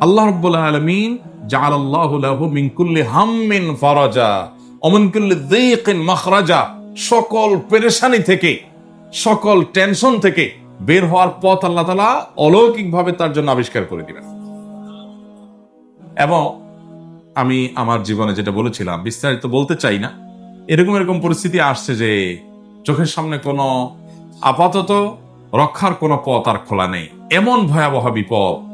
আল্লাহ রাব্বুল আলামিন মিন মিন সকল পেরেশানি থেকে, সকল টেনশন থেকে বের হওয়ার পথ আল্লাহ তালা অলৌকিকভাবে তার জন্য আবিষ্কার করে দিবেন। এবং আমি আমার জীবনে যেটা বলেছিলাম, বিস্তারিত বলতে চাই না, এরকম এরকম পরিস্থিতি আসছে যে চোখের সামনে কোনো আপাতত রক্ষার কোনো পথ আর খোলা নেই। এমন ভয়াবহ বিপদ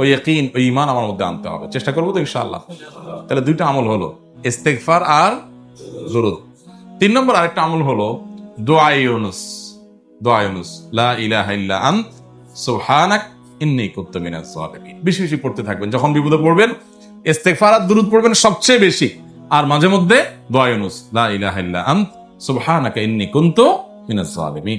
ওই একইন ওই ইমান আমার মধ্যে আনতে হবে। চেষ্টা করব তো ইনশাল্লাহ তাহলে দুইটা আমল হলো, ইস্তেগফার আর জরুদ তিন নম্বর আরেকটা আমল হলো, দোয়া ইউনুস, দোয়া লা ইলাহা ইল্লা আন্ত, সুবহানাক ইন্নী কুনতু মিনাজ বেশি বেশি পড়তে থাকবেন, যখন বিপদে পড়বেন, ইস্তেগফার আর দুরুদ পড়বেন সবচেয়ে বেশি। আর মাঝে মধ্যে দোয়া ইউনুস, লা ইলাহা ইল্লা আন্ত, সুবহানাকা ইন্নী কুনতু মিনাজ জালিমিন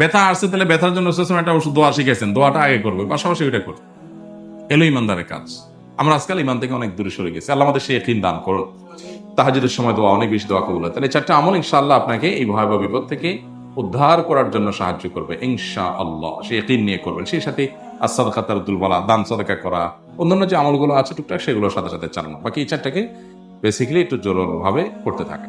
ব্যথা আসছে তাহলে ব্যথার জন্য একটা ওষুধ দোয়া শিখেছেন দোয়াটা আগে করবে, পাশাপাশি ওইটা করবে। এলো ইমানদারের কাজ। আমরা আজকাল ইমান থেকে অনেক দূরে সরে গেছি। আল্লাহ আমাদের সেই একদিন দান করো তাহাজুদের সময় দোয়া, অনেক বেশি দোয়া কবুল তাহলে চারটা আমল ইনশাআল্লাহ আপনাকে এই ভয়াবহ বিপদ থেকে উদ্ধার করার জন্য সাহায্য করবে ইনশা আল্লাহ সে একদিন নিয়ে করবেন। সেই সাথে আসাদ খাতার বলা, দান, সদকা করা, অন্যান্য যে আমলগুলো আছে, টুকটাক সেগুলোর সাথে সাথে চালানো। বাকি এই চারটাকে বেসিক্যালি একটু জোরভাবে করতে থাকে